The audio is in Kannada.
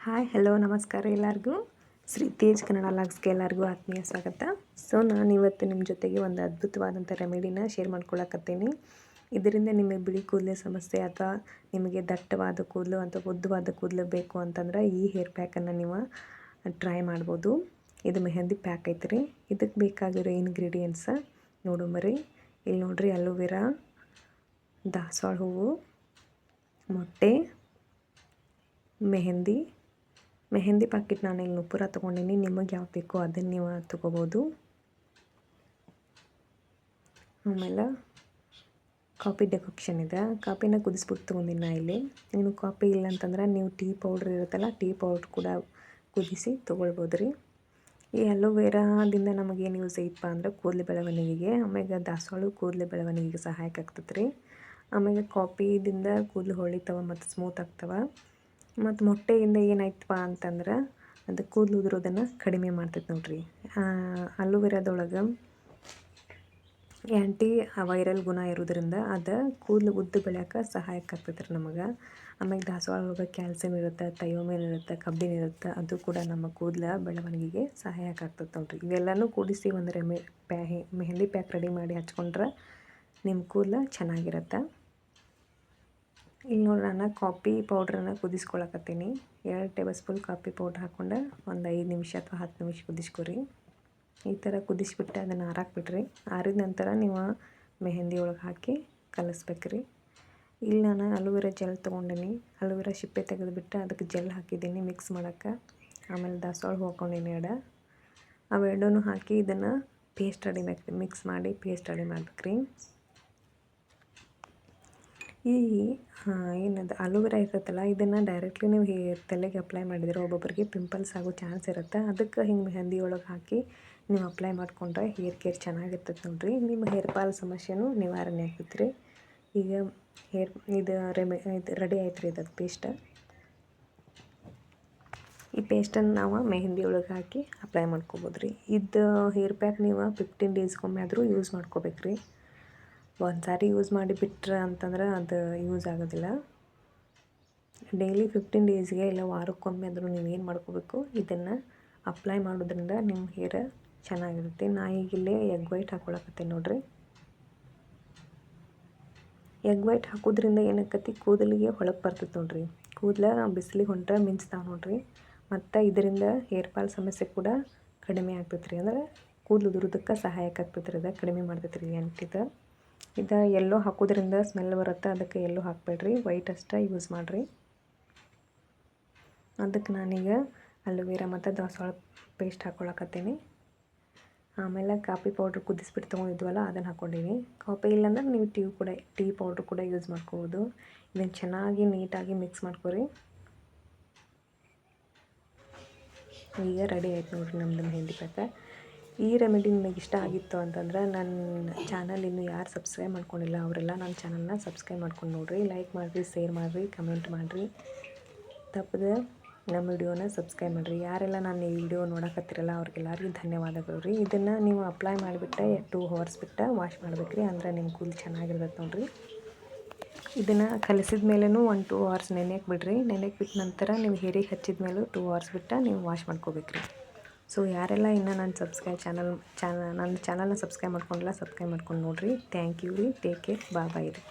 ಹಾಯ್, ಹಲೋ, ನಮಸ್ಕಾರ ಎಲ್ಲರಿಗೂ. ಶ್ರೀ ತೇಜ್ ಕನ್ನಡ ಲಾಗ್ಸ್ಗೆ ಎಲ್ಲರಿಗೂ ಆತ್ಮೀಯ ಸ್ವಾಗತ. ಸೊ, ನಾನು ಇವತ್ತು ನಿಮ್ಮ ಜೊತೆಗೆ ಒಂದು ಅದ್ಭುತವಾದಂಥ ರೆಮಿಡಿನ ಶೇರ್ ಮಾಡ್ಕೊಳಕತ್ತೀನಿ. ಇದರಿಂದ ನಿಮಗೆ ಬಿಳಿ ಕೂದಲು ಸಮಸ್ಯೆ ಅಥವಾ ನಿಮಗೆ ದಟ್ಟವಾದ ಕೂದಲು ಅಥವಾ ಉದ್ದವಾದ ಕೂದಲು ಬೇಕು ಅಂತಂದ್ರೆ ಈ ಹೇರ್ ಪ್ಯಾಕನ್ನು ನೀವು ಟ್ರೈ ಮಾಡ್ಬೋದು. ಇದು ಮೆಹಂದಿ ಪ್ಯಾಕ್ ಐತ್ರಿ. ಇದಕ್ಕೆ ಬೇಕಾಗಿರೋ ಇಂಗ್ರೀಡಿಯೆಂಟ್ಸ ನೋಡು ಮರಿ. ಇಲ್ಲಿ ನೋಡ್ರಿ ಅಲೋವೆರಾ, ದಾಸವಾಳ ಹೂವು, ಮೊಟ್ಟೆ, ಮೆಹಂದಿ ಮೆಹಂದಿ ಪ್ಯಾಕೆಟ್ ನಾನು ಇಲ್ಲಿ ನುಪುರ ತೊಗೊಂಡಿನಿ. ನಿಮಗೆ ಯಾವ್ದು ಬೇಕೋ ಅದನ್ನು ನೀವು ತೊಗೋಬೋದು. ಆಮೇಲೆ ಕಾಫಿ ಡೆಕಾಕ್ಷನ್ ಇದೆ. ಕಾಫಿನ ಕುದಿಸ್ಬಿಟ್ಟು ತೊಗೊಂಡಿನಿ ನಾ ಇಲ್ಲಿ. ನೀವು ಕಾಫಿ ಇಲ್ಲ ಅಂತಂದ್ರೆ ನೀವು ಟೀ ಪೌಡ್ರ್ ಇರುತ್ತಲ್ಲ, ಟೀ ಪೌಡ್ರ್ ಕೂಡ ಕುದಿಸಿ ತೊಗೊಳ್ಬೋದು ರೀ. ಈ ಅಲೋವೆರಾದಿಂದ ನಮಗೇನು ಯೂಸ್ ಐತಪ್ಪ ಅಂದ್ರೆ ಕೂದಲು ಬೆಳವಣಿಗೆಗೆ ಆಮೇಲೆ ದಾಸವಾಳ ಕೂದಲು ಬೆಳವಣಿಗೆಗೆ ಸಹಾಯಕ ಆಗ್ತದೆ ರೀ ಆಮೇಲೆ ಕಾಫಿದಿಂದ ಕೂದಲು ಹೊಳಿತಾವ ಮತ್ತು ಸ್ಮೂತ್ ಆಗ್ತವೆ. ಮತ್ತು ಮೊಟ್ಟೆಯಿಂದ ಏನಾಯ್ತಪ್ಪ ಅಂತಂದ್ರೆ ಅದು ಕೂದಲು ಉದುರೋದನ್ನು ಕಡಿಮೆ ಮಾಡ್ತೈತೆ ನೋಡಿರಿ. ಅಲೋವೆರಾದೊಳಗೆ ಆ್ಯಂಟಿ ವೈರಲ್ ಗುಣ ಇರೋದ್ರಿಂದ ಅದು ಕೂದಲು ಉದ್ದು ಬೆಳೆಯೋಕೆ ಸಹಾಯಕ್ಕೆ ಆಗ್ತೈತೆ ರೀ ನಮಗೆ. ಆಮೇಲೆ ದಾಸವಾಳ ಒಳಗೆ ಕ್ಯಾಲ್ಸಿಯಂ ಇರುತ್ತೆ ತಯೋಮೇನ್ ಇರುತ್ತೆ ಕಬ್ಬಿನ ಇರುತ್ತೆ, ಅದು ಕೂಡ ನಮ್ಮ ಕೂದಲ ಬೆಳವಣಿಗೆಗೆ ಸಹಾಯಕ್ಕೆ ಆಗ್ತೈತೆ ನೋಡಿರಿ. ಇವೆಲ್ಲನೂ ಕೂಡಿಸಿ ಒಂದು ರೆಮೆ ಪ್ಯಾ ಮೆಹಂದಿ ಪ್ಯಾಕ್ ರೆಡಿ ಮಾಡಿ ಹಚ್ಕೊಂಡ್ರೆ ನಿಮ್ಮ ಕೂದಲು ಚೆನ್ನಾಗಿರುತ್ತೆ. ಇಲ್ಲಿ ನೋಡಿ ನಾನು ಕಾಫಿ ಪೌಡ್ರನ್ನ ಕುದಿಸ್ಕೊಳಕತ್ತೀನಿ. ಎರಡು ಟೇಬಲ್ ಸ್ಪೂನ್ ಕಾಫಿ ಪೌಡ್ರ್ ಹಾಕ್ಕೊಂಡು. ಒಂದು ಐದು ನಿಮಿಷ ಅಥವಾ ಹತ್ತು ನಿಮಿಷ ಕುದಿಸ್ಕೊರಿ. ಈ ಥರ ಕುದಿಸ್ಬಿಟ್ಟು ಅದನ್ನು ಆರಾಕ್ಬಿಟ್ರಿ. ಆರಿದ ನಂತರ ನೀವು ಮೆಹಂದಿ ಒಳಗೆ ಹಾಕಿ ಕಲಿಸ್ಬೇಕ್ರಿ. ಇಲ್ಲಿ ನಾನು ಅಲೋವೆರ ಜೆಲ್ ತೊಗೊಂಡಿನಿ. ಅಲೋವೆರಾ ಸಿಪ್ಪೆ ತೆಗೆದುಬಿಟ್ಟು ಅದಕ್ಕೆ ಜೆಲ್ ಹಾಕಿದ್ದೀನಿ ಮಿಕ್ಸ್ ಮಾಡೋಕ್ಕೆ. ಆಮೇಲೆ ದಾಸವಾಳ ಹೋಗ್ಕೊಂಡಿನಿ ಎಡ. ಅವೆರಡೂ ಹಾಕಿ ಇದನ್ನು ಪೇಸ್ಟ್ ರೆಡಿ ಮಿಕ್ಸ್ ಮಾಡಿ ಪೇಸ್ಟ್ ರೆಡಿ ಮಾಡ್ಬೇಕ್ರಿ. ಈ ಏನದು ಅಲೋವೆರಾ ಇರುತ್ತಲ್ಲ, ಇದನ್ನು ಡೈರೆಕ್ಟ್ಲಿ ನೀವು ಹೇ, ತಲೆಗೆ ಅಪ್ಲೈ ಮಾಡಿದರೆ ಒಬ್ಬೊಬ್ಬರಿಗೆ ಪಿಂಪಲ್ಸ್ ಆಗೋ ಚಾನ್ಸ್ ಇರುತ್ತೆ. ಅದಕ್ಕೆ ಹಿಂಗೆ ಮೆಹಂದಿ ಒಳಗೆ ಹಾಕಿ ನೀವು ಅಪ್ಲೈ ಮಾಡಿಕೊಂಡ್ರೆ ಹೇರ್ ಕೇರ್ ಚೆನ್ನಾಗಿರ್ತೈತೆ ನೋಡಿರಿ. ನಿಮ್ಮ ಹೇರ್ ಫಾಲ್ ಸಮಸ್ಯೆನೂ ನಿವಾರಣೆ ಆಗ್ತೈತೆ ರೀ. ಈಗ ಹೇರ್ ಇದು ರೆಮೆ ಇದು ರೆಡಿ ಆಯ್ತು ರೀ ಇದು ಪೇಸ್ಟ್ ಈ ಪೇಸ್ಟನ್ನು ನಾವು ಮೆಹಂದಿ ಒಳಗೆ ಹಾಕಿ ಅಪ್ಲೈ ಮಾಡ್ಕೊಬೋದು ರೀ. ಇದು ಹೇರ್ ಪ್ಯಾಕ್ ನೀವು ಫಿಫ್ಟೀನ್ ಡೇಸ್ಗೊಮ್ಮೆ ಆದರೂ ಯೂಸ್ ಮಾಡ್ಕೋಬೇಕು ರೀ ಒಂದು ಸಾರಿ ಯೂಸ್ ಮಾಡಿ ಬಿಟ್ರೆ ಅಂತಂದ್ರೆ ಅದು ಯೂಸ್ ಆಗೋದಿಲ್ಲ. ಡೈಲಿ ಫಿಫ್ಟೀನ್ ಡೇಸ್ಗೆ ಇಲ್ಲ ವಾರಕ್ಕೊಮ್ಮೆ ಆದರೂ ನೀವು ಏನು ಮಾಡ್ಕೋಬೇಕು? ಇದನ್ನು ಅಪ್ಲೈ ಮಾಡೋದ್ರಿಂದ ನಿಮ್ಮ ಹೇರ್ ಚೆನ್ನಾಗಿರುತ್ತೆ. ನಾ ಈಗ ಎಗ್ ವೈಟ್ ಹಾಕ್ಕೊಳಕತ್ತೀನಿ ನೋಡಿರಿ. ಎಗ್ ವೈಟ್ ಹಾಕೋದ್ರಿಂದ ಏನಾಕತಿ ಕೂದಲಿಗೆ ಹೊಳಪು ಬರ್ತೈತೆ ನೋಡಿರಿ. ಕೂದಲ ಬಿಸಿಲಿಗೆ ಹೊಂಟ್ರೆ ಮಿಂಚ್ತಾವೆ ನೋಡಿರಿ. ಮತ್ತು ಇದರಿಂದ ಹೇರ್ ಫಾಲ್ ಸಮಸ್ಯೆ ಕೂಡ ಕಡಿಮೆ ಆಗ್ತೈತೆ ರೀ ಅಂದ್ರೆ ಕೂದಲು ಉದುರೋದಕ್ಕೆ ಸಹಾಯಕ ಆಗ್ತೈತೆ ರೀ ಅದು ಕಡಿಮೆ ಮಾಡ್ತೈತೆ ರೀ ಇದು ಎಲ್ಲೋ ಹಾಕೋದ್ರಿಂದ ಸ್ಮೆಲ್ ಬರುತ್ತೆ. ಅದಕ್ಕೆ ಎಲ್ಲೋ ಹಾಕಬೇಡ್ರಿ. ವೈಟ್ ಅಷ್ಟೇ ಯೂಸ್ ಮಾಡಿರಿ. ಅದಕ್ಕೆ ನಾನೀಗ ಅಲೋವೆರಾ ಮತ್ತು ದಾಸವಾಳ ಪೇಸ್ಟ್ ಹಾಕ್ಕೊಳಕತ್ತೀನಿ ಆಮೇಲೆ ಕಾಫಿ ಪೌಡ್ರ್ ಕುದಿಸ್ಬಿಟ್ಟು ತೊಗೊಂಡಿದ್ವಲ್ಲ, ಅದನ್ನು ಹಾಕ್ಕೊಂಡಿನಿ ಕಾಫಿ ಇಲ್ಲಾಂದ್ರೆ ನೀವು ಟೀ ಕೂಡ ಟೀ ಪೌಡ್ರ್ ಕೂಡ ಯೂಸ್ ಮಾಡ್ಕೋಬೋದು. ಇದನ್ನು ಚೆನ್ನಾಗಿ ನೀಟಾಗಿ ಮಿಕ್ಸ್ ಮಾಡ್ಕೊರಿ. ಈಗ ರೆಡಿ ಆಯ್ತು ನೋಡಿರಿ ನಮ್ಮದು ಮೆಹಂದಿ ಪ್ಯಾಕ ಈ ರೆಮಿಡಿ ನಿಮಗೆ ಇಷ್ಟ ಆಗಿತ್ತು ಅಂತಂದ್ರೆ ನನ್ನ ಚಾನಲ್ ಇನ್ನೂ ಯಾರು ಸಬ್ಸ್ಕ್ರೈಬ್ ಮಾಡ್ಕೊಂಡಿಲ್ಲ, ಅವರೆಲ್ಲ ನನ್ನ ಚಾನಲ್ನ ಸಬ್ಸ್ಕ್ರೈಬ್ ಮಾಡ್ಕೊಂಡು ನೋಡಿರಿ ಲೈಕ್ ಮಾಡಿರಿ ಶೇರ್ ಮಾಡಿರಿ ಕಮೆಂಟ್ ಮಾಡಿರಿ. ತಪ್ಪದೆ ನಮ್ಮ ವಿಡಿಯೋನ ಸಬ್ಸ್ಕ್ರೈಬ್ ಮಾಡಿರಿ. ಯಾರೆಲ್ಲ ನಾನು ಈ ವಿಡಿಯೋ ನೋಡಕತ್ತಿರಲ್ಲ, ಅವ್ರಿಗೆಲ್ಲರಿಗೂ ಧನ್ಯವಾದಗಳು ರೀ. ಇದನ್ನು ನೀವು ಅಪ್ಲೈ ಮಾಡಿಬಿಟ್ಟೆ ಟೂ ಅವರ್ಸ್ ಬಿಟ್ಟು ವಾಶ್ ಮಾಡ್ಬೇಕು ರೀ ಅಂದ್ರೆ ನಿಮ್ಮ ಕೂದಲು ಚೆನ್ನಾಗಿರ್ತೈತೆ ನೋಡಿರಿ. ಇದನ್ನು ಕಲಿಸಿದ ಮೇಲೂ ಒನ್ ಟೂ ಅವರ್ಸ್ ನೆನೆಯಕ್ಕೆ ಬಿಡ್ರಿ. ನೆನೆಯಕ್ಕೆ ಬಿಟ್ಟ ನಂತರ ನೀವು ಹೆರಿಗೆ ಹಚ್ಚಿದ ಮೇಲೂ ಟೂ ಅವರ್ಸ್ ಬಿಟ್ಟು ನೀವು ವಾಶ್ ಮಾಡ್ಕೋಬೇಕು ರೀ ಸೊ ಯಾರೆಲ್ಲ ಇನ್ನೂ ನನ್ನ ಸಬ್ಸ್ಕ್ರೈಬ್ ಚಾನಲ್ ಚಾನ ನನ್ನ ಚಾನಲ್ನ ಸಬ್ಸ್ಕ್ರೈಬ್ ಮಾಡ್ಕೊಂಡಿಲ್ಲ ಸಬ್ಸ್ಕ್ರೈಬ್ ಮಾಡ್ಕೊಂಡು ನೋಡಿರಿ. ಥ್ಯಾಂಕ್ ಯು ರೀ. ಟೇಕ್ ಕೇರ್ ಬಾಯ್ ಬಾಯ್ ರೀ.